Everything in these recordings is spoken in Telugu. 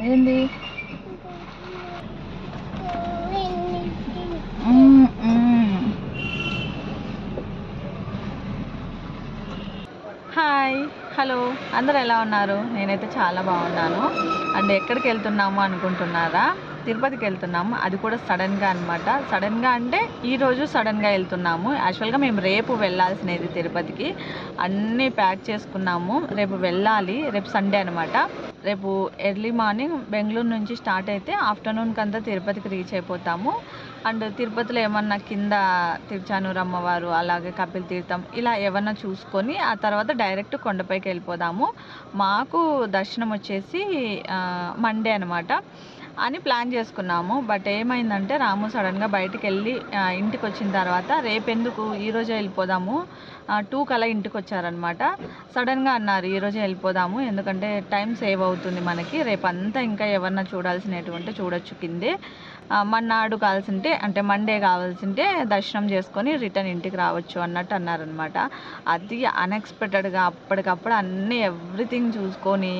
ఏంది? హాయ్ హలో అందరు ఎలా ఉన్నారు? నేనైతే చాలా బాగున్నాను. అండ్ ఎక్కడికి వెళ్తున్నాము అనుకుంటున్నారా? తిరుపతికి వెళ్తున్నాము. అది కూడా సడన్గా అనమాట సడన్గా అంటే ఈరోజు సడన్గా వెళ్తున్నాము. యాక్చువల్గా మేము రేపు వెళ్ళాల్సినది తిరుపతికి. అన్నీ ప్యాక్ చేసుకున్నాము. రేపు వెళ్ళాలి. రేపు సండే అనమాట రేపు ఎర్లీ మార్నింగ్ బెంగళూరు నుంచి స్టార్ట్ అయితే ఆఫ్టర్నూన్కి అంతా తిరుపతికి రీచ్ అయిపోతాము. అండ్ తిరుపతిలో ఏమన్నా కింద తిరుచానూరు అమ్మవారు అలాగే కపిల్ తీర్థం ఇలా ఏమన్నా చూసుకొని ఆ తర్వాత డైరెక్ట్ కొండపైకి వెళ్ళిపోదాము. మాకు దర్శనం వచ్చేసి మండే అనమాట అని ప్లాన్ చేసుకున్నాము. బట్ ఏమైందంటే రాము సడన్గా బయటికి వెళ్ళి ఇంటికి వచ్చిన తర్వాత రేపెందుకు? ఈరోజే వెళ్ళిపోదాము. టూ అలా ఇంటికి వచ్చారనమాట సడన్గా అన్నారు ఈరోజే వెళ్ళిపోదాము ఎందుకంటే టైం సేవ్ అవుతుంది మనకి. రేపంతా ఇంకా ఎవరన్నా చూడాల్సినటువంటి చూడొచ్చు కిందే. మన్నాడు కావాల్సింటే అంటే మండే కావాల్సింటే దర్శనం చేసుకొని రిటర్న్ ఇంటికి రావచ్చు అన్నట్టు అన్నారనమాట అది అన్ఎక్స్పెక్టెడ్గా అప్పటికప్పుడు అన్నీ ఎవ్రీథింగ్ చూసుకొని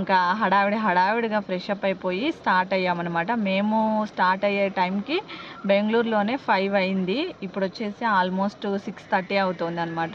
ఇంకా హడావిడి హడావిడిగా ఫ్రెష్ అప్ అయిపోయి స్టార్ట్ అయ్యామన్నమాట. మేము స్టార్ట్ అయ్యే టైంకి బెంగళూరులోనే ఫైవ్ అయింది. ఇప్పుడు వచ్చేసి ఆల్మోస్ట్ సిక్స్ థర్టీ అవుతుంది అనమాట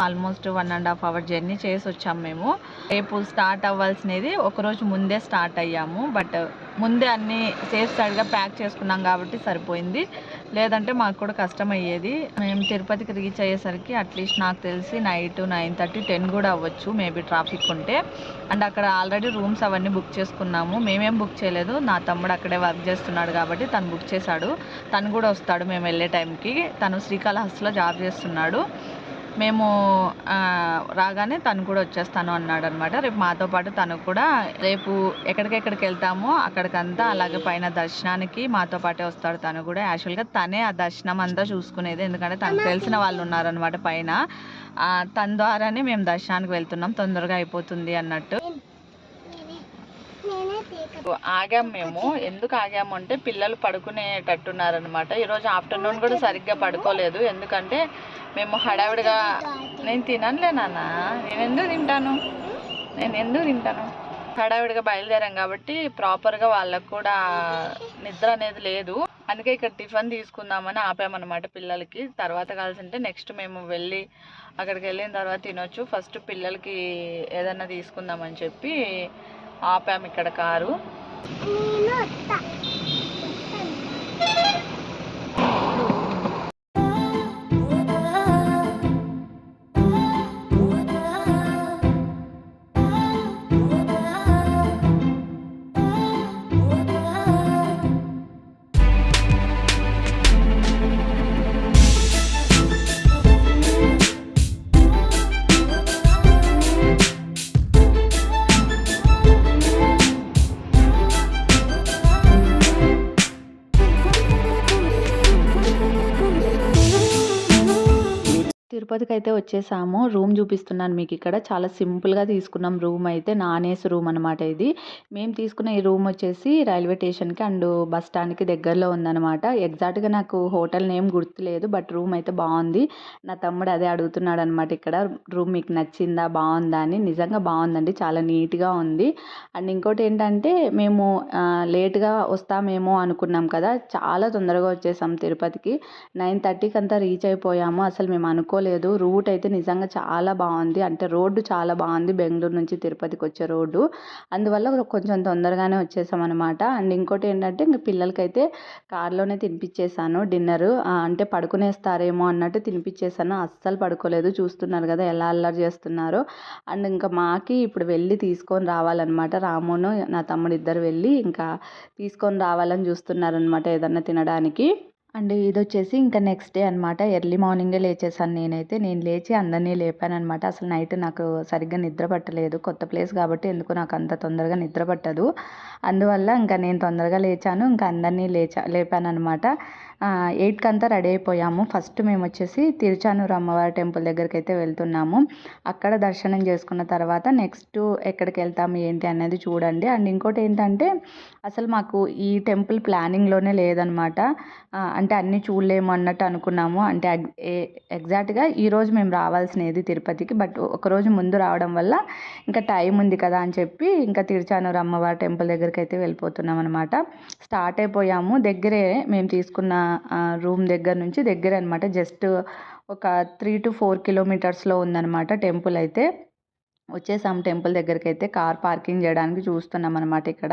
almost one and half hour journey చేసి వచ్చాము మేము. రేపు స్టార్ట్ అవ్వాల్సినది ఒకరోజు ముందే స్టార్ట్ అయ్యాము. బట్ ముందే అన్ని సేఫ్ సైడ్గా ప్యాక్ చేసుకున్నాం కాబట్టి సరిపోయింది. లేదంటే మాకు కూడా కష్టం అయ్యేది. మేము తిరుపతికి రీచ్ అయ్యేసరికి అట్లీస్ట్ నాకు తెలిసి నైట్ నైన్ థర్టీ టెన్ కూడా అవ్వచ్చు మేబీ ట్రాఫిక్ ఉంటే. అండ్ అక్కడ ఆల్రెడీ రూమ్స్ అవన్నీ బుక్ చేసుకున్నాము. మేమేం బుక్ చేయలేదు. నా తమ్ముడు అక్కడే వర్క్ చేస్తున్నాడు కాబట్టి తను బుక్ చేశాడు. తను కూడా వస్తాడు మేము వెళ్ళే టైంకి తను శ్రీకాళహస్తిలో జాబ్ చేస్తున్నాడు. మేము రాగానే తను కూడా వచ్చేస్తాను అన్నాడు అనమాట రేపు మాతో పాటు తను కూడా రేపు ఎక్కడికెక్కడికి వెళ్తామో అక్కడికంతా అలాగే పైన దర్శనానికి మాతో పాటే వస్తాడు తను కూడా. యాక్చువల్గా తనే ఆ దర్శనం అంతా చూసుకునేది. ఎందుకంటే తనకు తెలిసిన వాళ్ళు ఉన్నారనమాట పైన. తన ద్వారానే మేము దర్శనానికి వెళ్తున్నాం. తొందరగా అయిపోతుంది అన్నట్టు. ఆగాం మేము. ఎందుకు ఆగాము అంటే పిల్లలు పడుకునేటట్టున్నారనమాట ఈరోజు ఆఫ్టర్నూన్ కూడా సరిగ్గా పడుకోలేదు. ఎందుకంటే మేము హడావిడిగా నేను తిననులే నాన్న. నేను ఎందుకు తింటాను? నేను ఎందుకు తింటాను? హడావిడిగా బయలుదేరాం కాబట్టి ప్రాపర్గా వాళ్ళకు కూడా నిద్ర అనేది లేదు. అందుకే ఇక్కడ టిఫిన్ తీసుకుందామని ఆపామన్నమాట పిల్లలకి. తర్వాత కలిసింటే నెక్స్ట్ మేము వెళ్ళి అక్కడికి వెళ్ళిన తర్వాత తినొచ్చు. ఫస్ట్ పిల్లలకి ఏదైనా తీసుకుందామని చెప్పి ఆపాము ఇక్కడ కారు. తిరుపతికి అయితే వచ్చేసాము. రూమ్ చూపిస్తున్నాను మీకు ఇక్కడ. చాలా సింపుల్గా తీసుకున్నాం రూమ్ అయితే. నాన్ ఏసీ రూమ్ అనమాట ఇది. మేము తీసుకున్న ఈ రూమ్ వచ్చేసి రైల్వే స్టేషన్కి అండ్ బస్ స్టాండ్కి దగ్గరలో ఉందన్నమాట. ఎగ్జాక్ట్గా నాకు హోటల్ నేమ్ గుర్తులేదు బట్ రూమ్ అయితే బాగుంది. నా తమ్ముడు అదే అడుగుతున్నాడు అనమాట ఇక్కడ. రూమ్ మీకు నచ్చిందా బాగుందా అని. నిజంగా బాగుందండి. చాలా నీట్గా ఉంది. అండ్ ఇంకోటి ఏంటంటే మేము లేట్గా వస్తామేమో అనుకున్నాం కదా. చాలా తొందరగా వచ్చేసాం తిరుపతికి. నైన్ థర్టీకి అంతా రీచ్ అయిపోయాము. అసలు మేము అనుకోలేదు. రూట్ అయితే నిజంగా చాలా బాగుంది. అంటే రోడ్డు చాలా బాగుంది. బెంగళూరు నుంచి తిరుపతికి వచ్చే రోడ్డు. అందువల్ల కొంచెం తొందరగానే వచ్చేసాం అనమాట అండ్ ఇంకోటి ఏంటంటే ఇంక పిల్లలకైతే కార్లోనే తినిపించేశాను డిన్నర్. అంటే పడుకునేస్తారేమో అన్నట్టు తినిపించేశాను అస్సలు పడుకోలేదు. చూస్తున్నారు కదా ఎలా అల్లరి చేస్తున్నారో. అండ్ ఇంకా మాకి ఇప్పుడు వెళ్ళి తీసుకొని రావాలన్నమాట. రామును నా తమ్ముడు ఇద్దరు వెళ్ళి ఇంకా తీసుకొని రావాలని చూస్తున్నారనమాట ఏదన్నా తినడానికి. అండ్ ఇది వచ్చేసి ఇంకా నెక్స్ట్ డే అనమాట ఎర్లీ మార్నింగే లేచేసాను నేనైతే. నేను లేచి అందరినీ లేపాను అనమాట అసలు నైట్ నాకు సరిగ్గా నిద్ర పట్టలేదు. కొత్త ప్లేస్ కాబట్టి ఎందుకు నాకు అంత తొందరగా నిద్ర పట్టదు. అందువల్ల ఇంకా నేను తొందరగా లేచాను. ఇంకా అందరినీ లేచా లేపాను అనమాట ఎయిట్కి అంతా రెడీ అయిపోయాము. ఫస్ట్ మేము వచ్చేసి తిరుచానూరు అమ్మవారి టెంపుల్ దగ్గరికి అయితే వెళ్తున్నాము. అక్కడ దర్శనం చేసుకున్న తర్వాత నెక్స్ట్ ఎక్కడికి వెళ్తాము ఏంటి అనేది చూడండి. అండ్ ఇంకోటి ఏంటంటే అసలు మాకు ఈ టెంపుల్ ప్లానింగ్లోనే లేదనమాట. అంటే అన్నీ చూడలేము అన్నట్టు అనుకున్నాము. అంటే ఎగ్జాక్ట్గా ఈరోజు మేము రావాల్సినది తిరుపతికి బట్ ఒకరోజు ముందు రావడం వల్ల ఇంకా టైం ఉంది కదా అని చెప్పి ఇంకా తిరుచానూరు అమ్మవారి టెంపుల్ దగ్గరికి అయితే వెళ్ళిపోతున్నాం అనమాట స్టార్ట్ అయిపోయాము. దగ్గరే మేము తీసుకున్న రూమ్ దగ్గర నుంచి దగ్గర అనమాట జస్ట్ ఒక త్రీ టు ఫోర్ కిలోమీటర్స్లో ఉందన్నమాట టెంపుల్ అయితే. వచ్చేసాం టెంపుల్ దగ్గరికి అయితే కార్ పార్కింగ్ చేయడానికి చూస్తున్నాం అనమాట ఇక్కడ.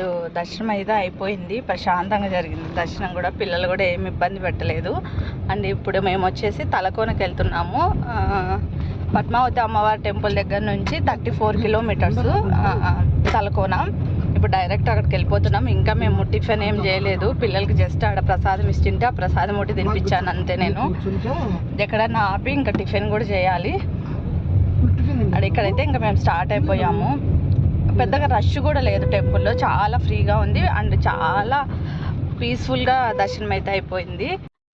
అండ్ దర్శనం అయితే అయిపోయింది. ప్రశాంతంగా జరిగింది. దర్శనం కూడా పిల్లలు కూడా ఏమి ఇబ్బంది పెట్టలేదు. అండ్ ఇప్పుడు మేము వచ్చేసి తలకోనకి వెళ్తున్నాము. పద్మావతి అమ్మవారి టెంపుల్ దగ్గర నుంచి థర్టీ ఫోర్ కిలోమీటర్స్ తలకోన. ఇప్పుడు డైరెక్ట్ అక్కడికి వెళ్ళిపోతున్నాం. ఇంకా మేము టిఫిన్ ఏం చేయలేదు. పిల్లలకి జస్ట్ ఆడ ప్రసాదం ఇచ్చింటే ఆ ప్రసాదం ఒకటి తినిపించాను అంతే నేను. ఎక్కడన్నా ఆపి ఇంకా టిఫిన్ కూడా చేయాలి. అక్కడ ఇక్కడైతే ఇంకా మేము స్టార్ట్ అయిపోయాము. పెద్దగా రష్ కూడా లేదు టెంపుల్లో చాలా ఫ్రీగా ఉంది అండ్ చాలా పీస్ఫుల్గా దర్శనం అయితే అయిపోయింది.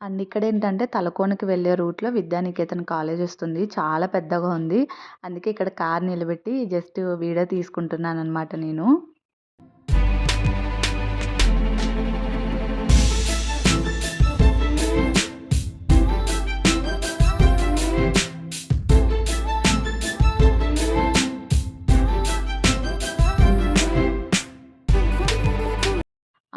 అండ్ ఇక్కడ ఏంటంటే తలకోనకి వెళ్ళే రూట్లో విద్యానికేతన్ కాలేజ్ వస్తుంది. చాలా పెద్దగా ఉంది. అందుకే ఇక్కడ కార్ నిలబెట్టి జస్ట్ వీడియో తీసుకుంటున్నాను అనమాట నేను.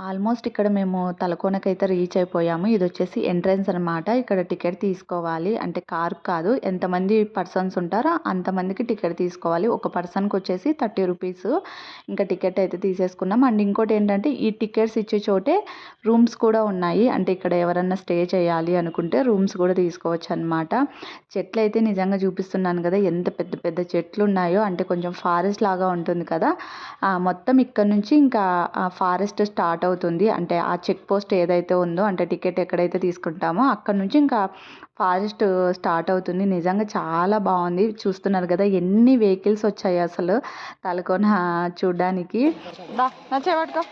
ఆల్మోస్ట్ ఇక్కడ మేము తలకోనకైతే రీచ్ అయిపోయాము. ఇది వచ్చేసి ఎంట్రన్స్ అనమాట ఇక్కడ టికెట్ తీసుకోవాలి. అంటే కార్ కాదు. ఎంతమంది పర్సన్స్ ఉంటారో అంతమందికి టికెట్ తీసుకోవాలి. ఒక పర్సన్కి వచ్చేసి థర్టీ రూపీస్ ఇంకా టికెట్ అయితే తీసేసుకున్నాం. అండ్ ఇంకోటి ఏంటంటే ఈ టికెట్స్ ఇచ్చే చోటే రూమ్స్ కూడా ఉన్నాయి. అంటే ఇక్కడ ఎవరన్నా స్టే చేయాలి అనుకుంటే రూమ్స్ కూడా తీసుకోవచ్చు అనమాట చెట్లు అయితే నిజంగా చూపిస్తున్నాను కదా. ఎంత పెద్ద పెద్ద చెట్లు ఉన్నాయో. అంటే కొంచెం ఫారెస్ట్ లాగా ఉంటుంది కదా. మొత్తం ఇక్కడ నుంచి ఇంకా ఫారెస్ట్ స్టార్ట్ అవుతుంది. అంటే ఆ చెక్ పోస్ట్ ఏదైతే ఉందో అంటే టికెట్ ఎక్కడైతే తీసుకుంటామో అక్కడ నుంచి ఇంకా ఫారెస్ట్ స్టార్ట్ అవుతుంది. నిజంగా చాలా బాగుంది. చూస్తున్నారు కదా ఎన్ని వెహికల్స్ వచ్చాయి అసలు తలకొన చూడడానికి. నచ్చేవాడుకో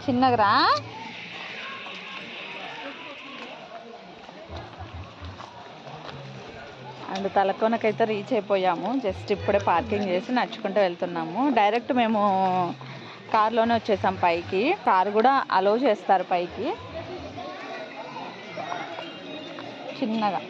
చిన్నగరా అండ్ తలకోనకైతే రీచ్ అయిపోయాము. జస్ట్ ఇప్పుడే పార్కింగ్ చేసి నడుచుకుంటూ వెళ్తున్నాము. డైరెక్ట్ మేము కార్లోనే వచ్చేసాం పైకి. కారు కూడా అలో చేస్తారు పైకి. చిన్నగా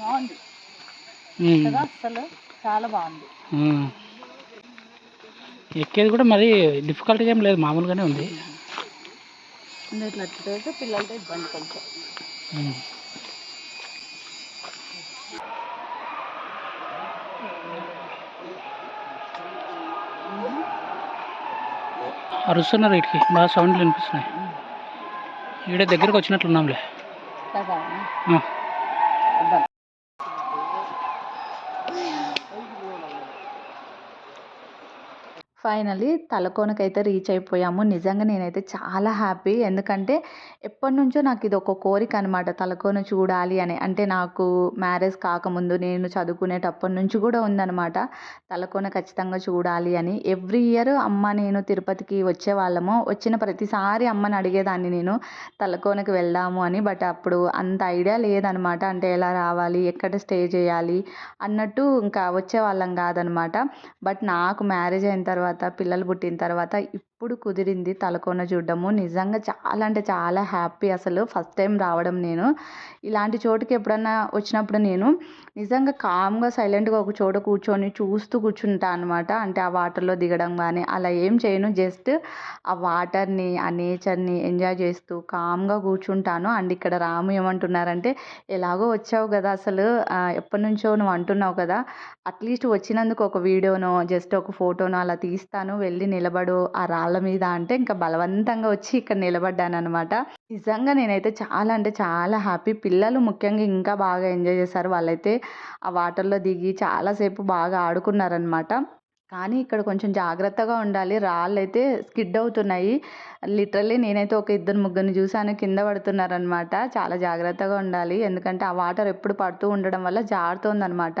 బాగుంది కదా? అసలు చాలా బాగుంది. ఎక్కేది కూడా మరి డిఫికల్ట్గా ఏం లేదు మామూలుగానే ఉంది. ఇట్లా పిల్లలతో ఇబ్బంది కొంచెం. అరుస్తున్నారు వీటికి బాగా సౌండ్లు వినిపిస్తున్నాయి. ఈడ దగ్గరకు వచ్చినట్లున్నాంలే కదా ఆ. ఫైనలీ తలకోనకైతే రీచ్ అయిపోయాము. నిజంగా నేనైతే చాలా హ్యాపీ. ఎందుకంటే ఎప్పటి నుంచో నాకు ఇది ఒక కోరిక అనమాట తలకోన చూడాలి అని. అంటే నాకు మ్యారేజ్ కాకముందు నేను చదువుకునేటప్పటి నుంచి కూడా ఉందన్నమాట. తలకోన ఖచ్చితంగా చూడాలి అని. ఎవ్రీ ఇయర్ అమ్మ నేను తిరుపతికి వచ్చేవాళ్ళము. వచ్చిన ప్రతిసారి అమ్మని అడిగేదాన్ని నేను తలకోనకి వెళ్దాము అని. బట్ అప్పుడు అంత ఐడియా లేదనమాట అంటే ఎలా రావాలి ఎక్కడ స్టే చేయాలి అన్నట్టు ఇంకా వచ్చేవాళ్ళం కాదనమాట బట్ నాకు మ్యారేజ్ అయిన తర్వాత పిల్లలు పుట్టిన తర్వాత ఎప్పుడు కుదిరింది తలకోన చూడడము. నిజంగా చాలా అంటే చాలా హ్యాపీ అసలు ఫస్ట్ టైం రావడం నేను. ఇలాంటి చోటుకి ఎప్పుడన్నా వచ్చినప్పుడు నేను నిజంగా కామ్గా సైలెంట్గా ఒక చోట కూర్చొని చూస్తూ కూర్చుంటా అనమాట అంటే ఆ వాటర్లో దిగడం కానీ అలా ఏం చేయను. జస్ట్ ఆ వాటర్ని ఆ నేచర్ని ఎంజాయ్ చేస్తూ కామ్గా కూర్చుంటాను. అండ్ ఇక్కడ రాము ఏమంటున్నారంటే ఎలాగో వచ్చావు కదా అసలు. ఎప్పటి నుంచో నువ్వు అంటున్నావు కదా. అట్లీస్ట్ వచ్చినందుకు ఒక వీడియోనో జస్ట్ ఒక ఫోటోనో అలా తీస్తాను. వెళ్ళి నిలబడు. ఆ రాళ్ళ మీద అంటే ఇంకా బలవంతంగా వచ్చి ఇక్కడ నిలబడ్డాను అనమాట నిజంగా నేనైతే చాలా అంటే చాలా హ్యాపీ. పిల్లలు ముఖ్యంగా ఇంకా బాగా ఎంజాయ్ చేశారు. వాళ్ళైతే ఆ వాటర్లో దిగి చాలాసేపు బాగా ఆడుకున్నారనమాట కానీ ఇక్కడ కొంచెం జాగ్రత్తగా ఉండాలి. రాళ్ళు అయితే స్కిడ్ అవుతున్నాయి. లిటరల్లీ నేనైతే ఒక ఇద్దరు ముగ్గురిని చూశాను. కింద పడుతున్నారనమాట చాలా జాగ్రత్తగా ఉండాలి. ఎందుకంటే ఆ వాటర్ ఎప్పుడు పడుతూ ఉండడం వల్ల జారుతోందనమాట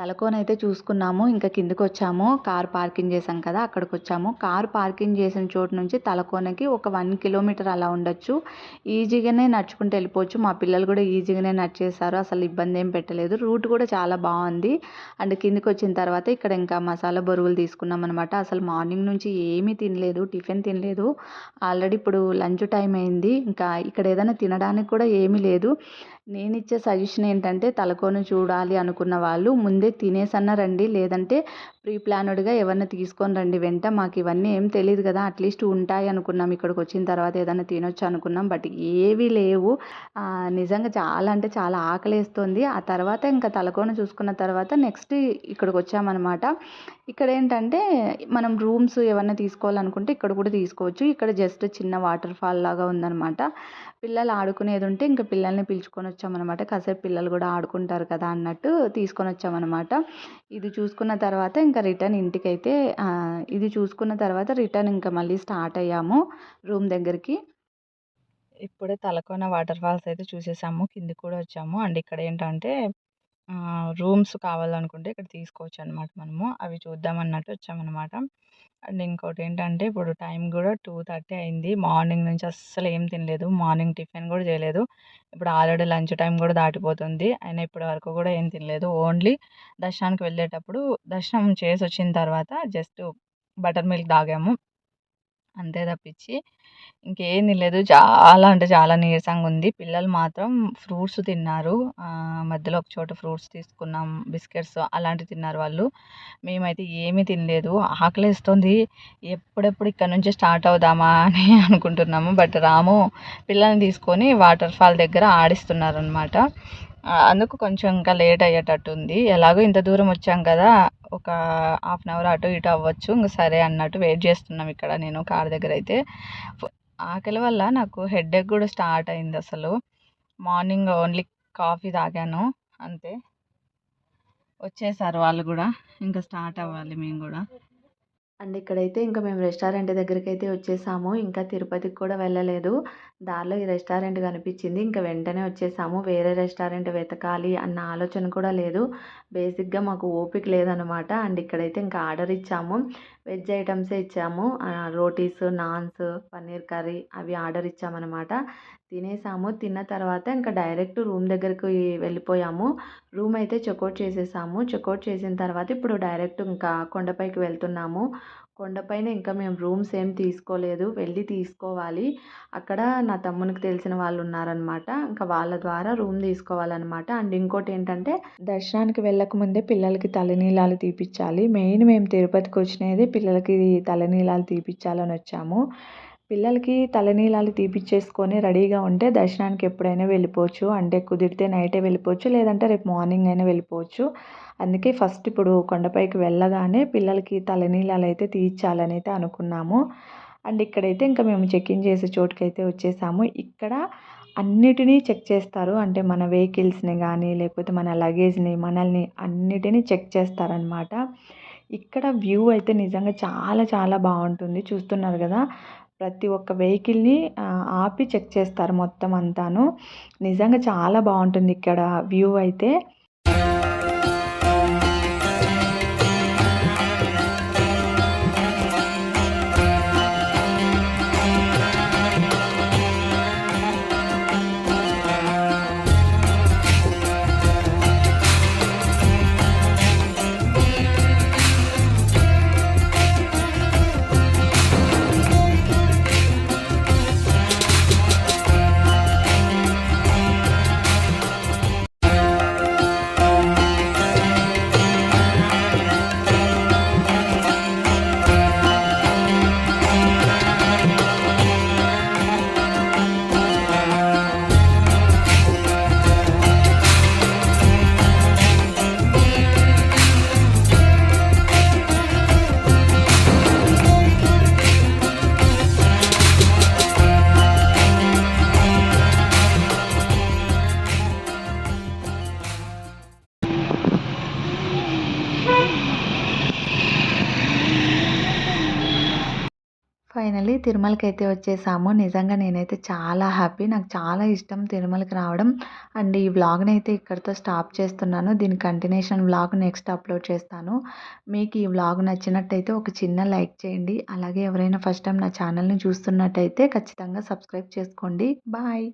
తలకోన అయితే చూసుకున్నాము ఇంకా కిందకి వచ్చాము కార్ పార్కింగ్ చేసాం కదా అక్కడికి వచ్చాము కార్ పార్కింగ్ చేసిన చోటు నుంచి తలకోనకి ఒక వన్ కిలోమీటర్ అలా ఉండొచ్చు. ఈజీగానే నడుచుకుంటూ వెళ్ళిపోవచ్చు. మా పిల్లలు కూడా ఈజీగానే నడిచేసారు అసలు ఇబ్బంది ఏం పెట్టలేదు. రూట్ కూడా చాలా బాగుంది. అండ్ కిందకి వచ్చిన తర్వాత ఇక్కడ ఇంకా మసాలా బరువులు తీసుకున్నాం అనమాట అసలు మార్నింగ్ నుంచి ఏమీ తినలేదు టిఫిన్ తినలేదు. ఆల్రెడీ ఇప్పుడు లంచ్ టైం అయింది. ఇంకా ఇక్కడ ఏదైనా తినడానికి కూడా ఏమీ లేదు. నేను ఇచ్చే సజెషన్ ఏంటంటే తలకోన చూడాలి అనుకున్న వాళ్ళు ముందే తినేసన్నా రండి. లేదంటే ప్రీ ప్లానుడ్గా ఎవరిని తీసుకొని రండి. వెంట మాకు ఇవన్నీ ఏం తెలియదు కదా. అట్లీస్ట్ ఉంటాయి అనుకున్నాం. ఇక్కడికి వచ్చిన తర్వాత ఏదైనా తినొచ్చు అనుకున్నాం. బట్ ఏవీ లేవు. నిజంగా చాలా అంటే చాలా ఆకలేస్తుంది. ఆ తర్వాత ఇంకా తలకోన చూసుకున్న తర్వాత నెక్స్ట్ ఇక్కడికి వచ్చామన్నమాట. ఇక్కడ ఏంటంటే మనం రూమ్స్ ఏమన్నా తీసుకోవాలనుకుంటే ఇక్కడ కూడా తీసుకోవచ్చు. ఇక్కడ జస్ట్ చిన్న వాటర్ ఫాల్ లాగా ఉందన్నమాట. పిల్లలు ఆడుకునేది ఉంటే ఇంకా పిల్లల్ని పిలుచుకొని వచ్చామన్నమాట కాసేపు పిల్లలు కూడా ఆడుకుంటారు కదా అన్నట్టు తీసుకొని వచ్చామన్నమాట ఇది చూసుకున్న తర్వాత ఇంకా రిటర్న్ ఇంటికైతే ఇది చూసుకున్న తర్వాత రిటర్న్ ఇంకా మళ్ళీ స్టార్ట్ అయ్యాము రూమ్ దగ్గరికి. ఇప్పుడే తలకోన వాటర్ ఫాల్స్ అయితే చూసేసాము కిందికి కూడా వచ్చాము. అండ్ ఇక్కడ ఏంటంటే రూమ్స్ కావాలనుకుంటే ఇక్కడ తీసుకోవచ్చు అనమాట మనము. అవి చూద్దాం అన్నట్టు వచ్చామన్నమాట అండ్ ఇంకోటి ఏంటంటే ఇప్పుడు టైం కూడా టూ థర్టీ అయింది. మార్నింగ్ నుంచి అస్సలు ఏం తినలేదు. మార్నింగ్ టిఫిన్ కూడా చేయలేదు. ఇప్పుడు ఆల్రెడీ లంచ్ టైం కూడా దాటిపోతుంది. అయినా ఇప్పటి వరకు కూడా ఏం తినలేదు. ఓన్లీ దర్శనానికి వెళ్ళేటప్పుడు దర్శనం చేసి వచ్చిన తర్వాత జస్ట్ బటర్ మిల్క్ తాగాము. అంతే తప్పించి ఇంకేం లేదు. చాలా అంటే చాలా నీరసంగా ఉంది పిల్లలు మాత్రం ఫ్రూట్స్ తిన్నారు. మధ్యలో ఒక చోట ఫ్రూట్స్ తీసుకున్నాం బిస్కెట్స్ అలాంటివి తిన్నారు వాళ్ళు. మేమైతే ఏమీ తినలేదు. ఆకలిస్తుంది ఎప్పుడెప్పుడు ఇక్కడ నుంచి స్టార్ట్ అవుదామా అని అనుకుంటున్నాము. బట్ రాము పిల్లల్ని తీసుకొని వాటర్ ఫాల్ దగ్గర ఆడిస్తున్నారు అనమాట అందుకు కొంచెం ఇంకా లేట్ అయ్యేటట్టు ఉంది ఎలాగో ఇంత దూరం వచ్చాం కదా. ఒక హాఫ్ అన్ అవర్ అటు ఇటు అవ్వచ్చు. ఇంకా సరే అన్నట్టు వెయిట్ చేస్తున్నాం ఇక్కడ నేను కార్ దగ్గర అయితే. ఆకలి వల్ల నాకు హెడేక్ కూడా స్టార్ట్ అయింది అసలు. మార్నింగ్ ఓన్లీ కాఫీ తాగాను. అంతే. వచ్చేసారు వాళ్ళు కూడా. ఇంకా స్టార్ట్ అవ్వాలి మేము కూడా. అండ్ ఇక్కడైతే ఇంకా మేము రెస్టారెంట్ దగ్గరికి అయితే వచ్చేసాము. ఇంకా తిరుపతికి కూడా వెళ్ళలేదు. దారిలో ఈ రెస్టారెంట్ కనిపించింది. ఇంకా వెంటనే వచ్చేసాము. వేరే రెస్టారెంట్ వెతకాలి అన్న ఆలోచన కూడా లేదు. బేసిక్గా మాకు ఓపిక లేదనమాట అండ్ ఇక్కడైతే ఇంకా ఆర్డర్ ఇచ్చాము. వెజ్ ఐటమ్సే ఇచ్చాము. రోటీస్ నాన్స్ పన్నీర్ కర్రీ అవి ఆర్డర్ ఇచ్చామన్నమాట. తినేసాము. తిన్న తర్వాత ఇంకా డైరెక్ట్ రూమ్ దగ్గరికి వెళ్ళిపోయాము. రూమ్ అయితే చెక్అవుట్ చేసేసాము. చెక్అవుట్ చేసిన తర్వాత ఇప్పుడు డైరెక్ట్ ఇంకా కొండపైకి వెళ్తున్నాము. కొండపైన ఇంకా మేము రూమ్స్ ఏం తీసుకోలేదు. వెళ్ళి తీసుకోవాలి. అక్కడ నా తమ్మునికి తెలిసిన వాళ్ళు ఉన్నారనమాట ఇంకా వాళ్ళ ద్వారా రూమ్ తీసుకోవాలన్నమాట. అండ్ ఇంకోటి ఏంటంటే దర్శనానికి వెళ్ళక ముందే పిల్లలకి తలనీలాలు తీపిచ్చాలి. మెయిన్ మేము తిరుపతికి వచ్చినది పిల్లలకి తలనీలాలు తీపిచ్చాలని వచ్చాము. పిల్లలకి తలనీలాలు తీపిచ్చేసుకొని రెడీగా ఉంటే దర్శనానికి ఎప్పుడైనా వెళ్ళిపోవచ్చు. అంటే కుదిరితే నైటే వెళ్ళిపోవచ్చు లేదంటే రేపు మార్నింగ్ అయినా వెళ్ళిపోవచ్చు. అందుకే ఫస్ట్ ఇప్పుడు కొండపైకి వెళ్ళగానే పిల్లలకి తలనీలాలు అయితే తీయించాలని అయితే అనుకున్నాము. అండ్ ఇక్కడైతే ఇంకా మేము చెక్ ఇన్ చేసే చోటుకైతే వచ్చేసాము. ఇక్కడ అన్నిటినీ చెక్ చేస్తారు. అంటే మన వెహికల్స్ని కానీ లేకపోతే మన లగేజ్ని మనల్ని అన్నిటినీ చెక్ చేస్తారనమాట ఇక్కడ వ్యూ అయితే నిజంగా చాలా చాలా బాగుంటుంది. చూస్తున్నారు కదా ప్రతి ఒక్క వెహికల్ని ఆపి చెక్ చేస్తారు మొత్తం అంతాను. నిజంగా చాలా బాగుంటుంది ఇక్కడ వ్యూ అయితే. తిరుమలకి అయితే వచ్చేసాము. నిజంగా నేనైతే చాలా హ్యాపీ. నాకు చాలా ఇష్టం తిరుమలకి రావడం. అండ్ ఈ వ్లాగ్ని అయితే ఇక్కడితో స్టాప్ చేస్తున్నాను. దీని కంటిన్యూషన్ వ్లాగ్ నెక్స్ట్ అప్లోడ్ చేస్తాను. మీకు ఈ వ్లాగ్ నచ్చినట్టయితే ఒక చిన్న లైక్ చేయండి. అలాగే ఎవరైనా ఫస్ట్ టైం నా ఛానల్ని చూస్తున్నట్టయితే ఖచ్చితంగా సబ్స్క్రైబ్ చేసుకోండి. బాయ్!